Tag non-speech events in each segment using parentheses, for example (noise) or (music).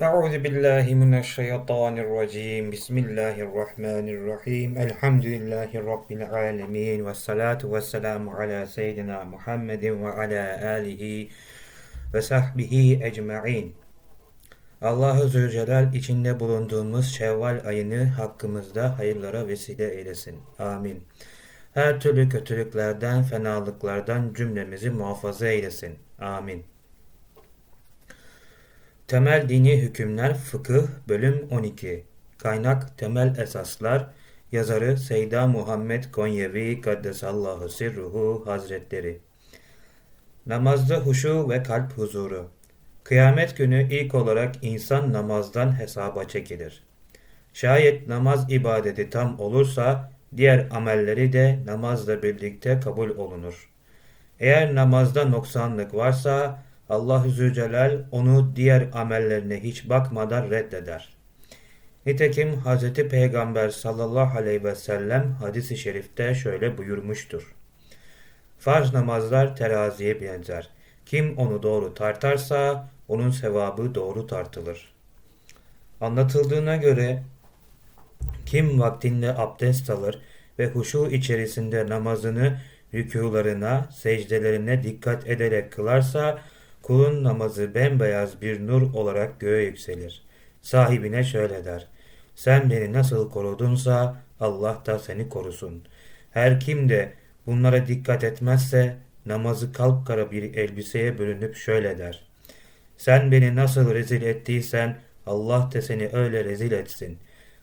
Euzu billahi mineşşeytanirracim. Bismillahirrahmanirrahim. Elhamdülillahi rabbil alamin ve salatu vesselamu ala seyyidina Muhammedin ve ala alihi ve sahbihi ecmaîn. Allah-u Zülcelal içinde bulunduğumuz Şevval ayını hakkımızda hayırlara vesile eylesin. Amin. Her türlü kötülüklerden, fenalıklardan cümlemizi muhafaza eylesin. Amin. Temel Dini Hükümler Fıkıh Bölüm 12 Kaynak Temel Esaslar Yazarı Seyda Muhammed Konyevi Kaddesallahu Sirruhu Hazretleri Namazda huşu ve kalp huzuru Kıyamet günü ilk olarak insan namazdan hesaba çekilir. Şayet namaz ibadeti tam olursa diğer amelleri de namazla birlikte kabul olunur. Eğer namazda noksanlık varsa Allah-u Zülcelal onu diğer amellerine hiç bakmadan reddeder. Nitekim Hz. Peygamber sallallahu aleyhi ve sellem hadisi şerifte şöyle buyurmuştur. Farz namazlar teraziye benzer. Kim onu doğru tartarsa onun sevabı doğru tartılır. Anlatıldığına göre kim vaktinde abdest alır ve huşu içerisinde namazını rükûlarına, secdelerine dikkat ederek kılarsa kulun namazı bembeyaz bir nur olarak göğe yükselir. Sahibine şöyle der. Sen beni nasıl korudunsa Allah da seni korusun. Her kim de bunlara dikkat etmezse namazı kalpkara bir elbiseye bürünüp şöyle der. Sen beni nasıl rezil ettiysen Allah da seni öyle rezil etsin.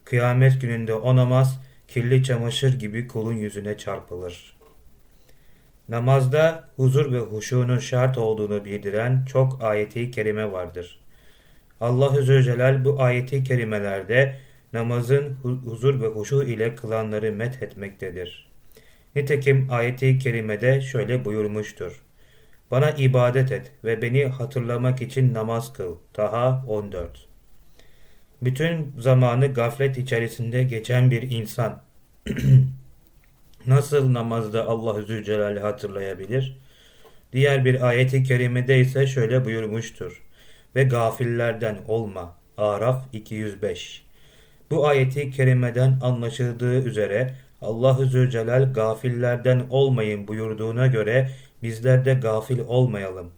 Kıyamet gününde o namaz kirli çamaşır gibi kulun yüzüne çarpılır. Namazda huzur ve huşunun şart olduğunu bildiren çok ayeti kerime vardır. Allah-u Zülcelal bu ayeti kerimelerde namazın huzur ve huşu ile kılanları met etmektedir. Nitekim ayeti kerimede şöyle buyurmuştur. Bana ibadet et ve beni hatırlamak için namaz kıl. Taha 14 Bütün zamanı gaflet içerisinde geçen bir insan (clears throat) nasıl namazda Allah-u Zülcelal'i hatırlayabilir? Diğer bir ayeti kerimede ise şöyle buyurmuştur. Ve gafillerden olma. Araf 205 Bu ayeti kerimeden anlaşıldığı üzere Allah-u Zülcelal gafillerden olmayın buyurduğuna göre bizler de gafil olmayalım.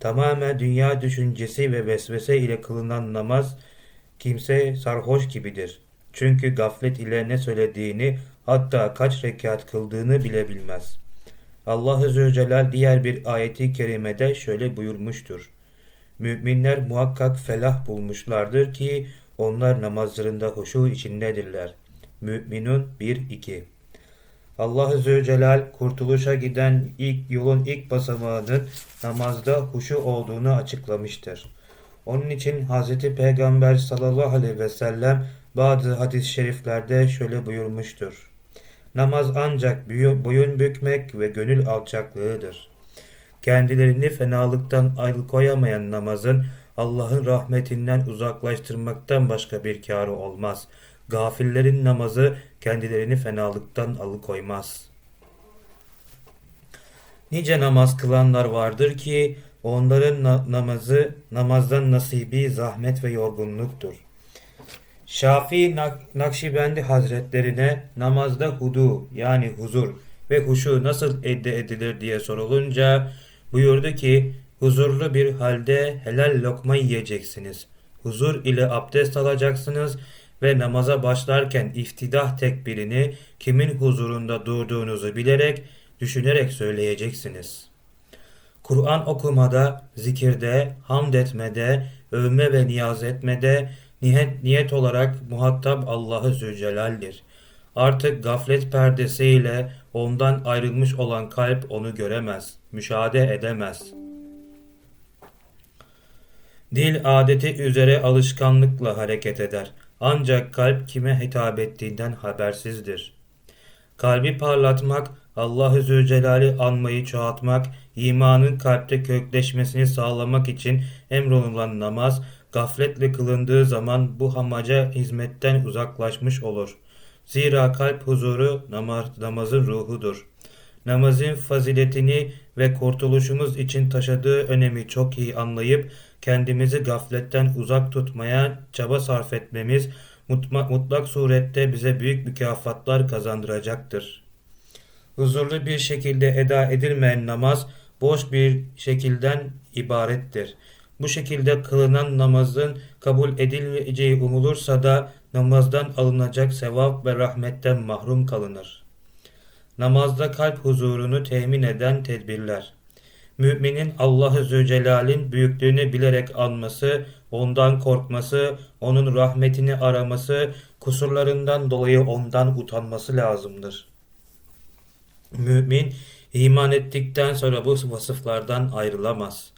Tamamen dünya düşüncesi ve vesvese ile kılınan namaz kimse sarhoş gibidir. Çünkü gaflet ile ne söylediğini hatta kaç rekat kıldığını bile bilmez. Allah-u Zülcelal diğer bir ayeti kerimede şöyle buyurmuştur. Müminler muhakkak felah bulmuşlardır ki onlar namazlarında huşu içindedirler. Müminun 1-2 Allah-u Zülcelal kurtuluşa giden ilk yolun ilk basamağının namazda huşu olduğunu açıklamıştır. Onun için Hz. Peygamber sallallahu aleyhi ve sellem bazı hadis-i şeriflerde şöyle buyurmuştur. Namaz ancak boyun bükmek ve gönül alçaklığıdır. Kendilerini fenalıktan alıkoyamayan namazın Allah'ın rahmetinden uzaklaştırmaktan başka bir kârı olmaz. Gafillerin namazı kendilerini fenalıktan alıkoymaz. Nice namaz kılanlar vardır ki onların na namazı namazdan nasibi zahmet ve yorgunluktur. Şafii Nak Nakşibendi Hazretlerine namazda hudu yani huzur ve huşu nasıl elde edilir diye sorulunca buyurdu ki huzurlu bir halde helal lokma yiyeceksiniz. Huzur ile abdest alacaksınız ve namaza başlarken iftidah tekbirini kimin huzurunda durduğunuzu bilerek, düşünerek söyleyeceksiniz. Kur'an okumada, zikirde, hamd etmede, övme ve niyaz etmede, niyet, niyet olarak muhatap Allah'ı Zülcelal'dir. Artık gaflet perdesiyle ondan ayrılmış olan kalp onu göremez, müşahede edemez. Dil adeti üzere alışkanlıkla hareket eder. Ancak kalp kime hitap ettiğinden habersizdir. Kalbi parlatmak, Allah-u Zülcelal'i anmayı çoğaltmak, imanın kalpte kökleşmesini sağlamak için emrolunan namaz, gafletle kılındığı zaman bu hamaca hizmetten uzaklaşmış olur. Zira kalp huzuru namaz, namazın ruhudur. namazın faziletini ve kurtuluşumuz için taşıdığı önemi çok iyi anlayıp kendimizi gafletten uzak tutmaya çaba sarf etmemiz mutlak surette bize büyük mükafatlar kazandıracaktır. Huzurlu bir şekilde eda edilmeyen namaz boş bir şekilden ibarettir. Bu şekilde kılınan namazın kabul edileceği umulursa da namazdan alınacak sevap ve rahmetten mahrum kalınır. Namazda kalp huzurunu temin eden tedbirler. Müminin Allahü Zülcelal'in büyüklüğünü bilerek anması, ondan korkması, onun rahmetini araması, kusurlarından dolayı ondan utanması lazımdır. Mümin iman ettikten sonra bu vasıflardan ayrılamaz.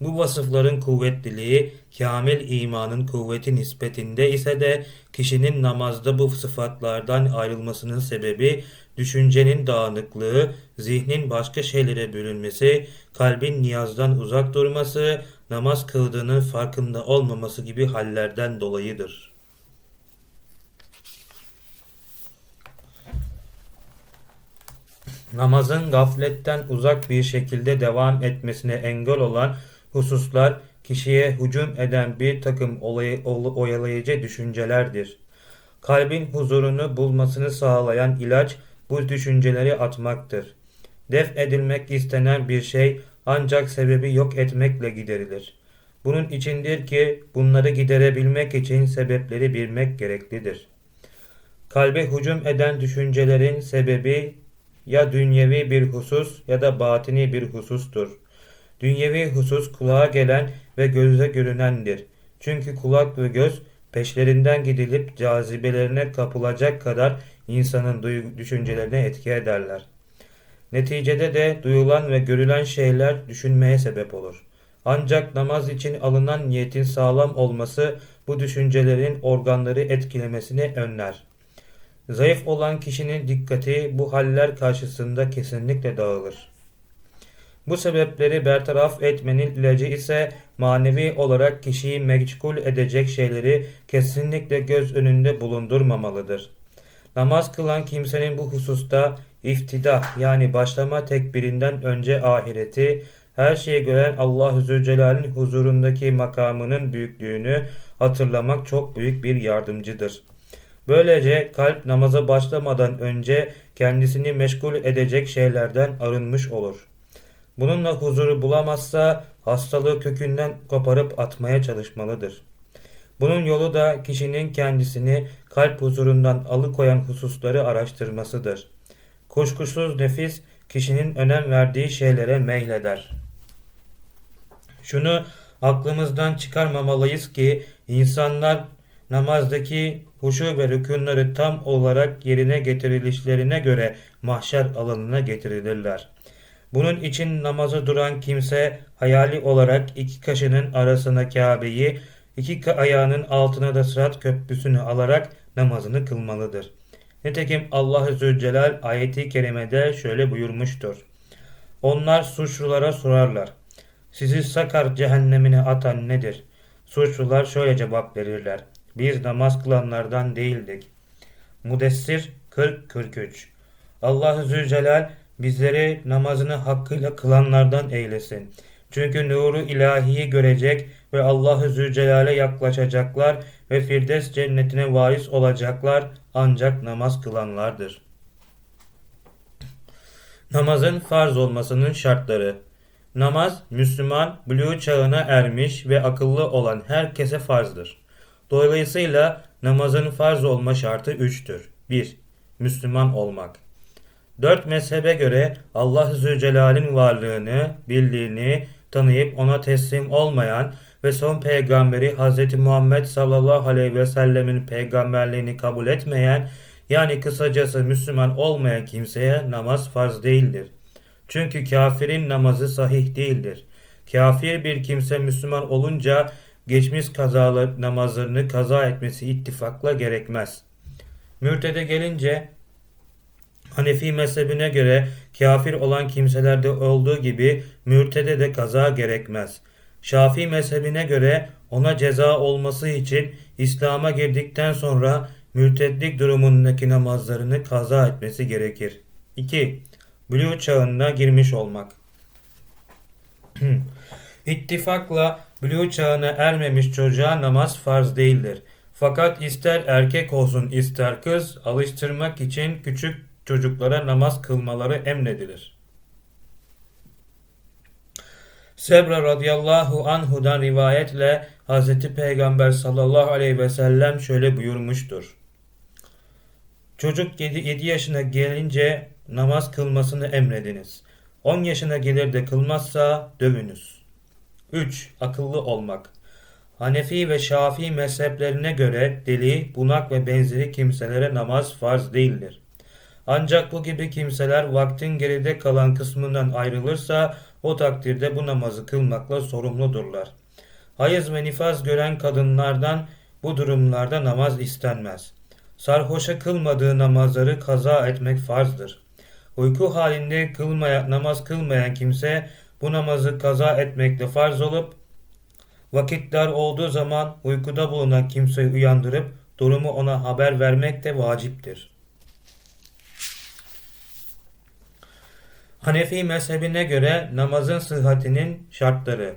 Bu vasıfların kuvvetliliği kamil imanın kuvveti nispetinde ise de kişinin namazda bu sıfatlardan ayrılmasının sebebi düşüncenin dağınıklığı, zihnin başka şeylere bürünmesi, kalbin niyazdan uzak durması, namaz kıldığının farkında olmaması gibi hallerden dolayıdır. Namazın gafletten uzak bir şekilde devam etmesine engel olan hususlar kişiye hücum eden bir takım olay, ol- oyalayıcı düşüncelerdir. Kalbin huzurunu bulmasını sağlayan ilaç bu düşünceleri atmaktır. Def edilmek istenen bir şey ancak sebebi yok etmekle giderilir. Bunun içindir ki bunları giderebilmek için sebepleri bilmek gereklidir. Kalbe hücum eden düşüncelerin sebebi ya dünyevi bir husus ya da batini bir husustur. Dünyevi husus kulağa gelen ve göze görünendir. Çünkü kulak ve göz peşlerinden gidilip cazibelerine kapılacak kadar insanın düşüncelerine etki ederler. Neticede de duyulan ve görülen şeyler düşünmeye sebep olur. Ancak namaz için alınan niyetin sağlam olması bu düşüncelerin organları etkilemesini önler. Zayıf olan kişinin dikkati bu haller karşısında kesinlikle dağılır. Bu sebepleri bertaraf etmenin ilacı ise manevi olarak kişiyi meçgul edecek şeyleri kesinlikle göz önünde bulundurmamalıdır. Namaz kılan kimsenin bu hususta iftida yani başlama tekbirinden önce ahireti, her şeyi gören Allah-u Zülcelal'in huzurundaki makamının büyüklüğünü hatırlamak çok büyük bir yardımcıdır. Böylece kalp namaza başlamadan önce kendisini meşgul edecek şeylerden arınmış olur. Bununla huzuru bulamazsa hastalığı kökünden koparıp atmaya çalışmalıdır. Bunun yolu da kişinin kendisini kalp huzurundan alıkoyan hususları araştırmasıdır. Kuşkusuz nefis kişinin önem verdiği şeylere meyleder. Şunu aklımızdan çıkarmamalıyız ki insanlar namazdaki huşu ve rükunları tam olarak yerine getirilişlerine göre mahşer alanına getirilirler. Bunun için namazı duran kimse hayali olarak iki kaşının arasına Kabe'yi, iki ayağının altına da Sırat Köprüsü'nü alarak namazını kılmalıdır. Nitekim Allah-u Zülcelal ayeti kerimede şöyle buyurmuştur. Onlar suçlulara sorarlar. Sizi sakar cehennemine atan nedir? Suçlular şöyle cevap verirler. Biz namaz kılanlardan değildik. Mudessir 40-43 Allah-u Zülcelal bizleri namazını hakkıyla kılanlardan eylesin. Çünkü nuru ilahiyi görecek ve Allah-u Zülcelal'e yaklaşacaklar ve Firdevs cennetine varis olacaklar ancak namaz kılanlardır. Namazın farz olmasının şartları Namaz, Müslüman, buluğ çağına ermiş ve akıllı olan herkese farzdır. Dolayısıyla namazın farz olma şartı üçtür. 1. Müslüman olmak. Dört mezhebe göre Allah Zülcelal'in varlığını, bildiğini tanıyıp ona teslim olmayan ve son peygamberi Hz. Muhammed sallallahu aleyhi ve sellemin peygamberliğini kabul etmeyen yani kısacası Müslüman olmayan kimseye namaz farz değildir. Çünkü kafirin namazı sahih değildir. Kafir bir kimse Müslüman olunca geçmiş kazalı namazlarını kaza etmesi ittifakla gerekmez. Mürtede gelince Hanefi mezhebine göre kafir olan kimselerde olduğu gibi mürtede de kaza gerekmez. Şafii mezhebine göre ona ceza olması için İslam'a girdikten sonra mürtedlik durumundaki namazlarını kaza etmesi gerekir. 2. Blue çağına girmiş olmak. (clears throat) İttifakla Blue çağına ermemiş çocuğa namaz farz değildir. Fakat ister erkek olsun ister kız alıştırmak için küçük çocuklara namaz kılmaları emredilir. Sebra radıyallahu anhudan rivayetle Hz. Peygamber sallallahu aleyhi ve sellem şöyle buyurmuştur. Çocuk 7, 7 yaşına gelince namaz kılmasını emrediniz. 10 yaşına gelir de kılmazsa dövünüz. 3. Akıllı olmak. Hanefi ve Şafii mezheplerine göre deli, bunak ve benzeri kimselere namaz farz değildir. Ancak bu gibi kimseler vaktin geride kalan kısmından ayrılırsa o takdirde bu namazı kılmakla sorumludurlar. Hayız ve nifaz gören kadınlardan bu durumlarda namaz istenmez. Sarhoşa kılmadığı namazları kaza etmek farzdır. Uyku halinde kılmaya, namaz kılmayan kimse bu namazı kaza etmekle farz olup vakit dar olduğu zaman uykuda bulunan kimseyi uyandırıp durumu ona haber vermek de vaciptir. Hanefi mezhebine göre namazın sıhhatinin şartları.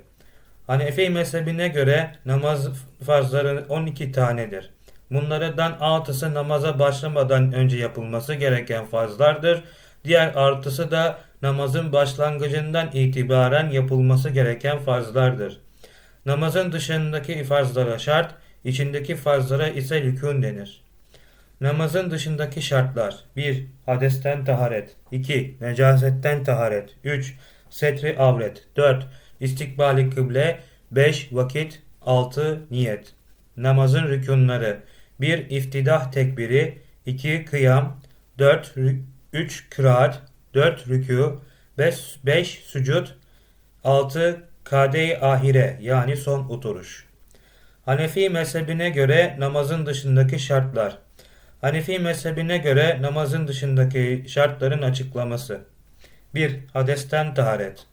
Hanefi mezhebine göre namaz farzları 12 tanedir. Bunlardan altısı namaza başlamadan önce yapılması gereken farzlardır. Diğer artısı da namazın başlangıcından itibaren yapılması gereken farzlardır. Namazın dışındaki farzlara şart, içindeki farzlara ise rükün denir. Namazın dışındaki şartlar 1. Hadesten taharet 2. Necasetten taharet 3. Setri avret 4. İstikbali kıble 5. Vakit 6. Niyet Namazın rükunları 1. İftidah tekbiri 2. Kıyam 4. 3. Kıraat 4. Rükû 5. 5. Sucud 6. Kade-i ahire yani son oturuş. Hanefi mezhebine göre namazın dışındaki şartlar Hanefi mezhebine göre namazın dışındaki şartların açıklaması. 1. Hadesten taharet.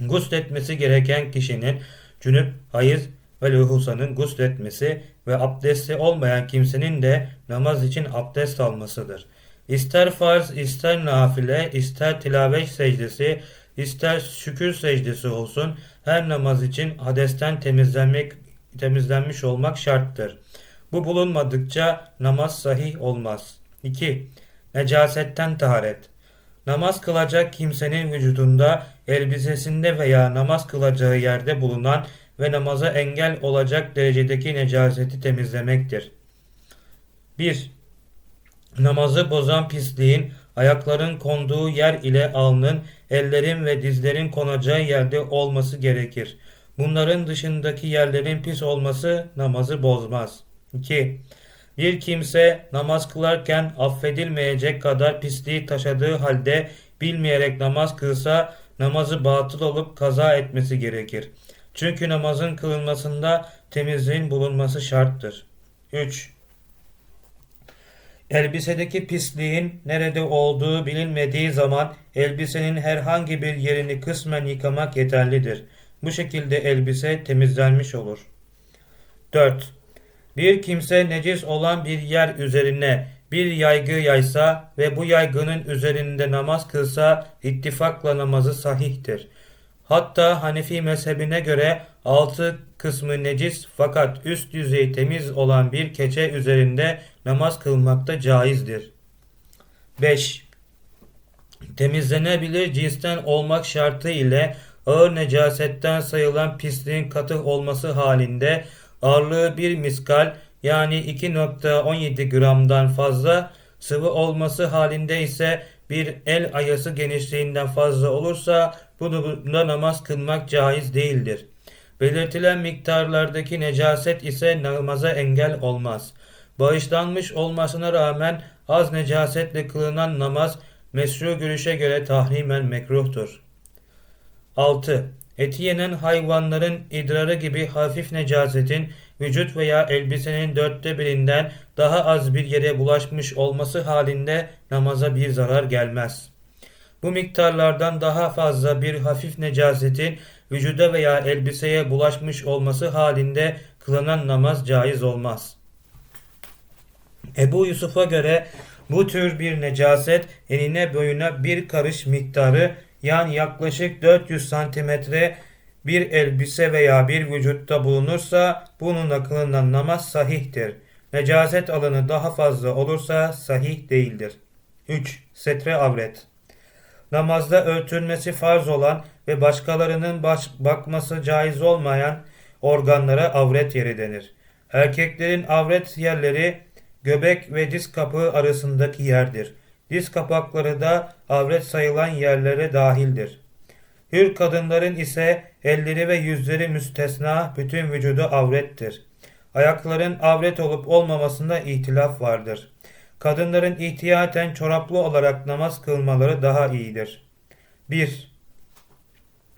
Gusletmesi gereken kişinin cünüp, hayız ve lühusanın gusletmesi ve abdesti olmayan kimsenin de namaz için abdest almasıdır. İster farz, ister nafile, ister tilavet secdesi, ister şükür secdesi olsun her namaz için hadesten temizlenmek temizlenmiş olmak şarttır. Bu bulunmadıkça namaz sahih olmaz. 2. Necasetten taharet. Namaz kılacak kimsenin vücudunda, elbisesinde veya namaz kılacağı yerde bulunan ve namaza engel olacak derecedeki necaseti temizlemektir. 1. Namazı bozan pisliğin ayakların konduğu yer ile alnın, ellerin ve dizlerin konacağı yerde olması gerekir. Bunların dışındaki yerlerin pis olması namazı bozmaz. 2. Bir kimse namaz kılarken affedilmeyecek kadar pisliği taşıdığı halde bilmeyerek namaz kılsa namazı batıl olup kaza etmesi gerekir. Çünkü namazın kılınmasında temizliğin bulunması şarttır. 3. Elbisedeki pisliğin nerede olduğu bilinmediği zaman elbisenin herhangi bir yerini kısmen yıkamak yeterlidir. Bu şekilde elbise temizlenmiş olur. 4. Bir kimse necis olan bir yer üzerine bir yaygı yaysa ve bu yaygının üzerinde namaz kılsa ittifakla namazı sahihtir. Hatta Hanefi mezhebine göre altı kısmı necis fakat üst yüzeyi temiz olan bir keçe üzerinde namaz kılmak da caizdir. 5. Temizlenebilir cinsten olmak şartı ile ağır necasetten sayılan pisliğin katı olması halinde ağırlığı bir miskal yani 2.17 gramdan fazla sıvı olması halinde ise bir el ayası genişliğinden fazla olursa bu namaz kılmak caiz değildir. Belirtilen miktarlardaki necaset ise namaza engel olmaz. Bağışlanmış olmasına rağmen az necasetle kılınan namaz meşru görüşe göre tahrimen mekruhtur. 6. Eti yenen hayvanların idrarı gibi hafif necasetin vücut veya elbisenin dörtte birinden daha az bir yere bulaşmış olması halinde namaza bir zarar gelmez. Bu miktarlardan daha fazla bir hafif necasetin vücuda veya elbiseye bulaşmış olması halinde kılınan namaz caiz olmaz. Ebu Yusuf'a göre Bu tür bir necaset enine boyuna bir karış miktarı yani yaklaşık 400 santimetre bir elbise veya bir vücutta bulunursa bunun akılından namaz sahihtir. Necaset alanı daha fazla olursa sahih değildir. 3. Setre avret Namazda örtülmesi farz olan ve başkalarının baş, bakması caiz olmayan organlara avret yeri denir. Erkeklerin avret yerleri göbek ve diz kapağı arasındaki yerdir. Diz kapakları da avret sayılan yerlere dahildir. Hür kadınların ise elleri ve yüzleri müstesna bütün vücudu avrettir. Ayakların avret olup olmamasında ihtilaf vardır. Kadınların ihtiyaten çoraplı olarak namaz kılmaları daha iyidir. 1.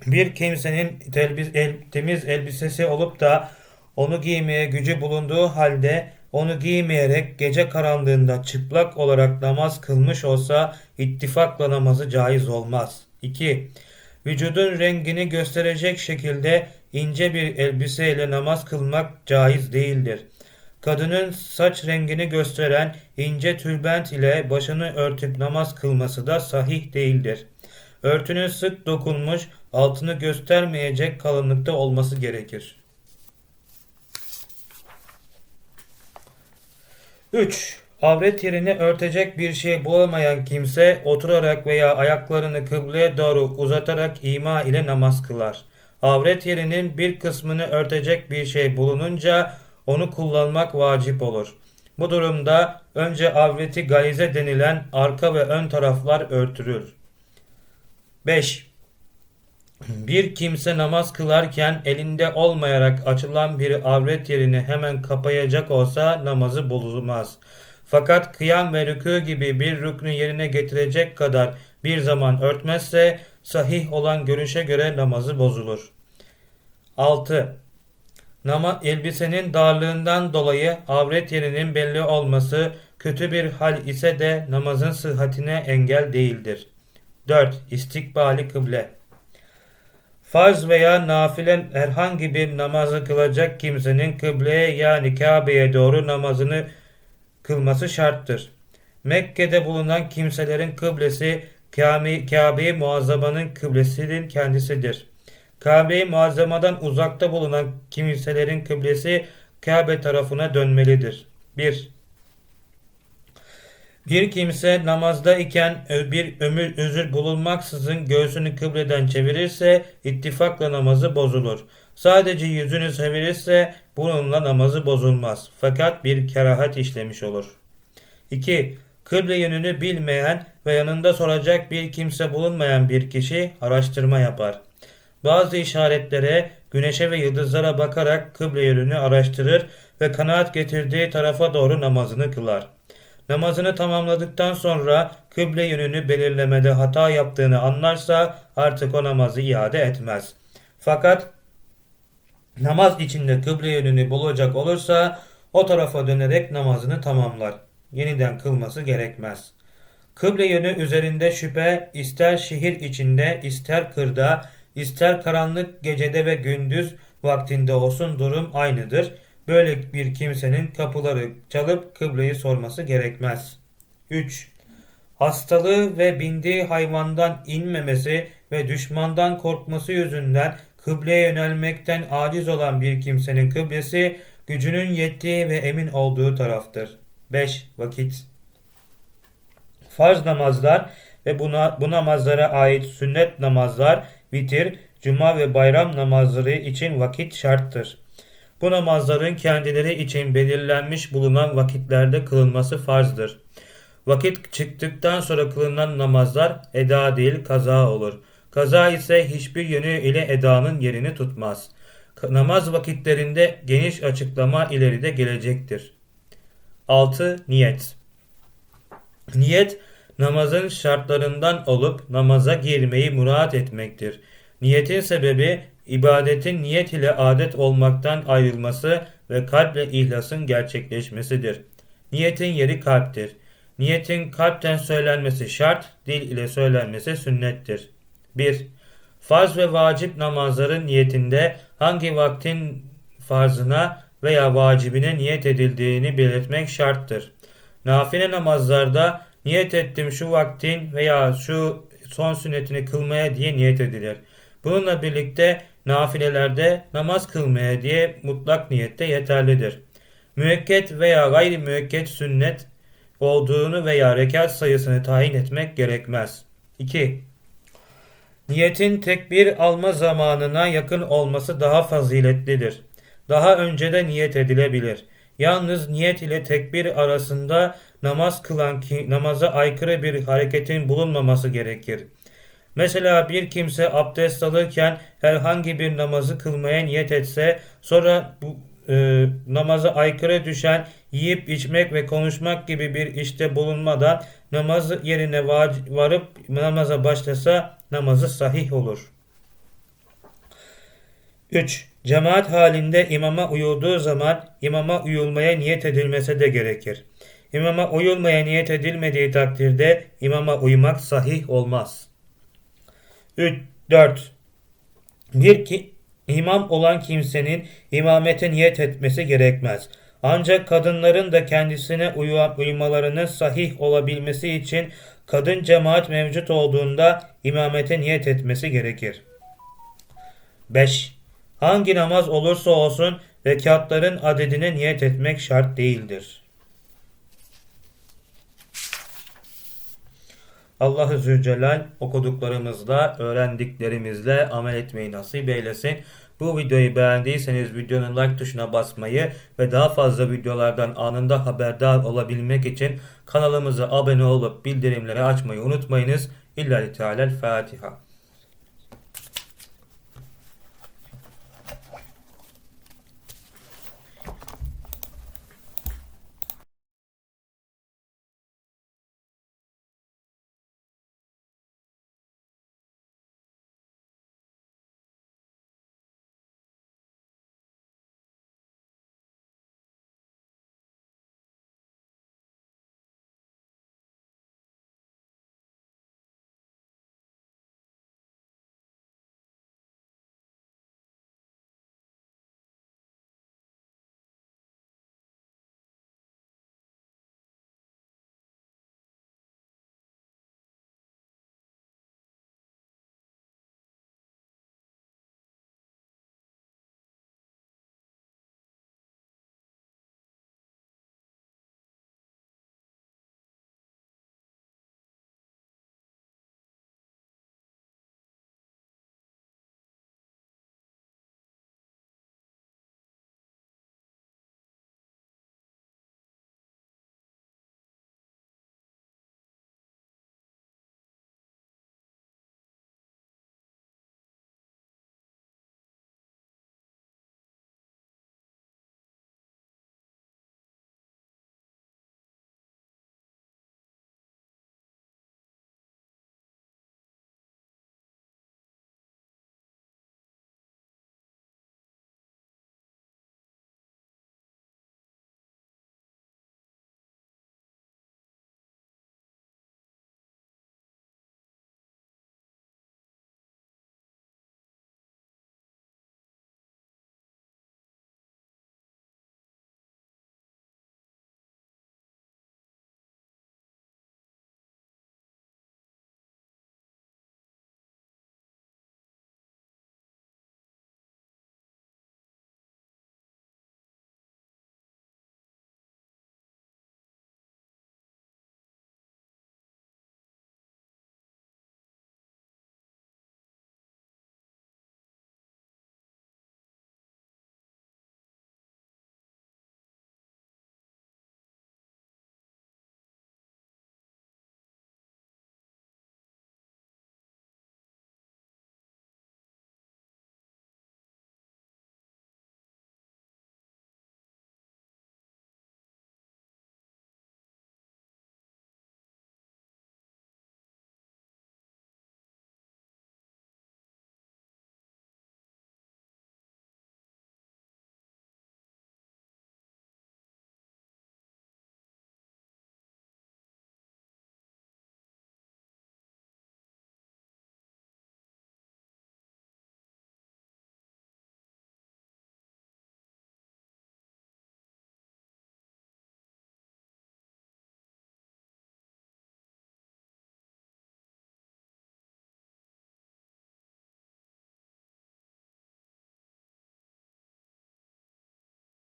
Bir kimsenin telbiz, el, temiz elbisesi olup da onu giymeye gücü bulunduğu halde onu giymeyerek gece karanlığında çıplak olarak namaz kılmış olsa ittifakla namazı caiz olmaz. 2. Vücudun rengini gösterecek şekilde ince bir elbiseyle namaz kılmak caiz değildir. Kadının saç rengini gösteren ince tülbent ile başını örtüp namaz kılması da sahih değildir. Örtünün sık dokunmuş, altını göstermeyecek kalınlıkta olması gerekir. 3. Avret yerini örtecek bir şey bulamayan kimse oturarak veya ayaklarını kıbleye doğru uzatarak ima ile namaz kılar. Avret yerinin bir kısmını örtecek bir şey bulununca onu kullanmak vacip olur. Bu durumda önce avreti gayze denilen arka ve ön taraflar örtülür. 5. Bir kimse namaz kılarken elinde olmayarak açılan bir avret yerini hemen kapayacak olsa namazı bozulmaz. Fakat kıyam ve rükû gibi bir rüknü yerine getirecek kadar bir zaman örtmezse sahih olan görüşe göre namazı bozulur. 6. Nama elbisenin darlığından dolayı avret yerinin belli olması kötü bir hal ise de namazın sıhhatine engel değildir. 4. İstikbali kıble Farz veya nafile herhangi bir namazı kılacak kimsenin kıbleye yani Kabe'ye doğru namazını kılması şarttır. Mekke'de bulunan kimselerin kıblesi Kabe-i Muazzama'nın kıblesinin kendisidir. Kabe-i Muazzama'dan uzakta bulunan kimselerin kıblesi Kabe tarafına dönmelidir. 1. Bir kimse namazda iken bir ömür özür bulunmaksızın göğsünü kıbleden çevirirse ittifakla namazı bozulur. Sadece yüzünü çevirirse bununla namazı bozulmaz. Fakat bir kerahat işlemiş olur. 2. Kıble yönünü bilmeyen ve yanında soracak bir kimse bulunmayan bir kişi araştırma yapar. Bazı işaretlere, güneşe ve yıldızlara bakarak kıble yönünü araştırır ve kanaat getirdiği tarafa doğru namazını kılar. Namazını tamamladıktan sonra kıble yönünü belirlemede hata yaptığını anlarsa artık o namazı iade etmez. Fakat namaz içinde kıble yönünü bulacak olursa o tarafa dönerek namazını tamamlar. Yeniden kılması gerekmez. Kıble yönü üzerinde şüphe ister şehir içinde ister kırda ister karanlık gecede ve gündüz vaktinde olsun durum aynıdır. Böyle bir kimsenin kapıları çalıp kıbleyi sorması gerekmez. 3. Hastalığı ve bindiği hayvandan inmemesi ve düşmandan korkması yüzünden kıbleye yönelmekten aciz olan bir kimsenin kıblesi gücünün yettiği ve emin olduğu taraftır. 5. Vakit Farz namazlar ve buna, bu namazlara ait sünnet namazlar, vitir, cuma ve bayram namazları için vakit şarttır. Bu namazların kendileri için belirlenmiş bulunan vakitlerde kılınması farzdır. Vakit çıktıktan sonra kılınan namazlar eda değil kaza olur. Kaza ise hiçbir yönü ile edanın yerini tutmaz. Namaz vakitlerinde geniş açıklama ileride gelecektir. 6. Niyet Niyet namazın şartlarından olup namaza girmeyi murat etmektir. Niyetin sebebi ibadetin niyet ile adet olmaktan ayrılması ve kalple ihlasın gerçekleşmesidir. Niyetin yeri kalptir. Niyetin kalpten söylenmesi şart, dil ile söylenmesi sünnettir. 1. Farz ve vacip namazların niyetinde hangi vaktin farzına veya vacibine niyet edildiğini belirtmek şarttır. Nafile namazlarda niyet ettim şu vaktin veya şu son sünnetini kılmaya diye niyet edilir. Bununla birlikte nafilelerde namaz kılmaya diye mutlak niyette yeterlidir. Müekket veya gayri müekket sünnet olduğunu veya rekat sayısını tayin etmek gerekmez. 2. Niyetin tekbir alma zamanına yakın olması daha faziletlidir. Daha önce niyet edilebilir. Yalnız niyet ile tekbir arasında namaz kılan ki namaza aykırı bir hareketin bulunmaması gerekir. Mesela bir kimse abdest alırken herhangi bir namazı kılmaya niyet etse sonra bu e, namaza aykırı düşen yiyip içmek ve konuşmak gibi bir işte bulunmadan namazı yerine varıp namaza başlasa namazı sahih olur. 3. Cemaat halinde imama uyulduğu zaman imama uyulmaya niyet edilmesi de gerekir. İmama uyulmaya niyet edilmediği takdirde imama uymak sahih olmaz. 3. 4. Bir ki imam olan kimsenin imamete niyet etmesi gerekmez. Ancak kadınların da kendisine uymalarının sahih olabilmesi için kadın cemaat mevcut olduğunda imamete niyet etmesi gerekir. 5. Hangi namaz olursa olsun rekatların adedine niyet etmek şart değildir. Allah-u Zülcelal okuduklarımızla, öğrendiklerimizle amel etmeyi nasip eylesin. Bu videoyu beğendiyseniz videonun like tuşuna basmayı ve daha fazla videolardan anında haberdar olabilmek için kanalımıza abone olup bildirimleri açmayı unutmayınız. İllahi Teala Fatiha.